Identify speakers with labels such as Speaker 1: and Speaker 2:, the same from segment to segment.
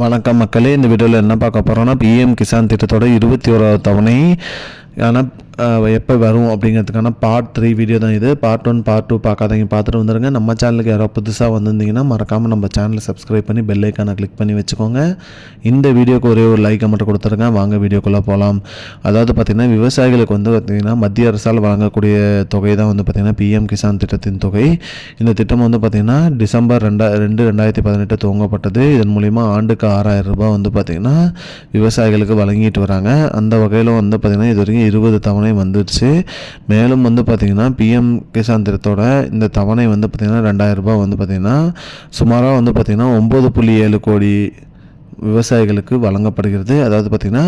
Speaker 1: வணக்கம் மக்களே இந்த வீடியோவில் என்ன பார்க்க போகிறோன்னா பிஎம் கிசான் திட்டத்தோட இருபத்தி ஓராவது தவணை. ஆனால் எப்போ வரும் அப்படிங்கிறதுக்கான பார்ட் த்ரீ வீடியோ தான் இது. பார்ட் ஒன் பார்ட் டூ பார்க்காதீங்க பார்த்துட்டு வந்துருங்க. நம்ம சேனலுக்கு யாரோ புதுசாக வந்திருந்தீங்கன்னா மறக்காமல் நம்ம சேனலை சப்ஸ்கிரைப் பண்ணி பெல் ஐக்கானை கிளிக் பண்ணி வச்சுக்கோங்க. இந்த வீடியோக்கு ஒரே ஒரு லைக்கை மட்டும் கொடுத்துருங்க. வாங்க வீடியோக்குள்ளே போகலாம் அதாவது பார்த்திங்கன்னா விவசாயிகளுக்கு வந்து பார்த்திங்கன்னா மத்திய அரசால் வழங்கக்கூடிய தொகை தான் வந்து பார்த்திங்கன்னா பிஎம் கிசான் திட்டத்தின் தொகை. இந்த திட்டம் வந்து பார்த்திங்கன்னா டிசம்பர் ரெண்டா ரெண்டு ரெண்டாயிரத்தி பதினெட்டு துவங்கப்பட்டது. இதன் மூலிமா ஆண்டுக்கு ஆறாயிரம் ரூபாய் வந்து பார்த்திங்கன்னா விவசாயிகளுக்கு வழங்கிட்டு வராங்க. அந்த வகையில் வந்து பார்த்திங்கன்னா இது வரைக்கும் இருபது தவணை வந்துடுச்சு. மேலும் வந்து பார்த்திங்கன்னா பிஎம் கிசான் திட்டத்தோட இந்த தவணை வந்து பார்த்திங்கன்னா ரெண்டாயிரரூபா வந்து பார்த்திங்கன்னா சுமாராக வந்து பார்த்திங்கன்னா ஒம்பது புள்ளி ஏழு கோடி விவசாயிகளுக்கு வழங்கப்படுகிறது. அதாவது பார்த்திங்கன்னா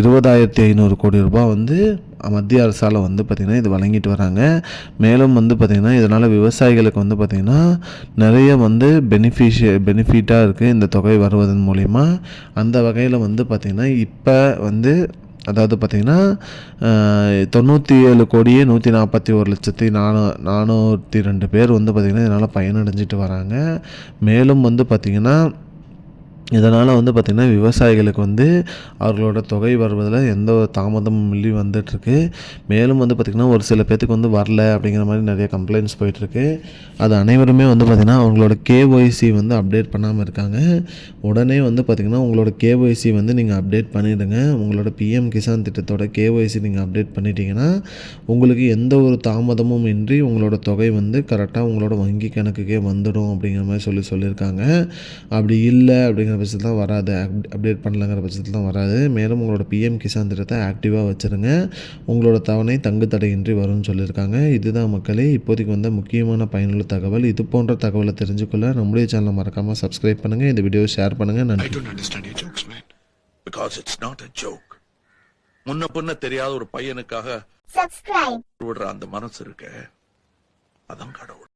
Speaker 1: இருபதாயிரத்தி ஐநூறு கோடி ரூபாய் வந்து மத்திய அரசால் வந்து பார்த்திங்கன்னா இது வழங்கிட்டு வராங்க. மேலும் வந்து பார்த்திங்கன்னா இதனால் விவசாயிகளுக்கு வந்து பார்த்திங்கன்னா நிறைய வந்து பெனிஃபிஷிய பெனிஃபிட்டாக இருக்குது இந்த தொகை வருவதன் மூலிமா அந்த வகையில் வந்து பார்த்திங்கன்னா இப்போ வந்து அதாவது பார்த்திங்கன்னா தொண்ணூற்றி ஏழு கோடியே நூற்றி நாற்பத்தி ஒரு லட்சத்தி நானூ நானூற்றி ரெண்டு பேர் வந்து பார்த்திங்கன்னா இதனால் பயனடைஞ்சிட்டு வராங்க. மேலும் வந்து பார்த்திங்கன்னா இதனால் வந்து பார்த்திங்கன்னா விவசாயிகளுக்கு வந்து அவர்களோட தொகை வருவதில் எந்த ஒரு தாமதமும் இல்லி வந்துட்டுருக்கு. மேலும் வந்து பார்த்திங்கன்னா ஒரு சில பேர்த்துக்கு வந்து வரல அப்படிங்கிற மாதிரி நிறைய கம்ப்ளைண்ட்ஸ் போயிட்டுருக்கு. அது அனைவருமே வந்து பார்த்திங்கன்னா அவங்களோட கேஒய்சி வந்து அப்டேட் பண்ணாமல் இருக்காங்க. உடனே வந்து பார்த்திங்கன்னா உங்களோட கேஒய்சி வந்து நீங்கள் அப்டேட் பண்ணிவிடுங்க உங்களோட பிஎம் கிசான் திட்டத்தோட கேஒய்சி நீங்கள் அப்டேட் பண்ணிட்டீங்கன்னா உங்களுக்கு எந்த ஒரு தாமதமும் இன்றி உங்களோட தொகை வந்து கரெக்டாக உங்களோட வங்கி கணக்குக்கே வந்துடும் அப்படிங்கிற மாதிரி சொல்லி சொல்லியிருக்காங்க. அப்படி இல்லை அப்படிங்கிற பட்சத்தில் தான் வராது. அப் அப்டேட் பண்ணலங்கிற பட்சத்தில் தான் வராது. மேலும் உங்களோட பிஎம் கிசான் திட்டத்தை ஆக்டிவாக வச்சுருங்க. உங்களோட தவணை தங்கு தடையின்றி வரும்னு சொல்லியிருக்காங்க. இதுதான் மக்களே இப்போதைக்கு வந்த முக்கியமான பயனுள்ள தகவல். இது போன்ற தகவலை தெரிஞ்சுக்கொள்ள நம்முடைய சேனலை மறக்காமல் சப்ஸ்கிரைப் பண்ணுங்கள் இந்த வீடியோவை ஷேர் பண்ணுங்கள் நன்றி.
Speaker 2: Because it's not a joke. முன்ன பின்ன தெரியாத ஒரு பையனுக்காக
Speaker 3: subscribe.
Speaker 2: விடுற அந்த மனசு இருக்க. அதான் கடவுள்.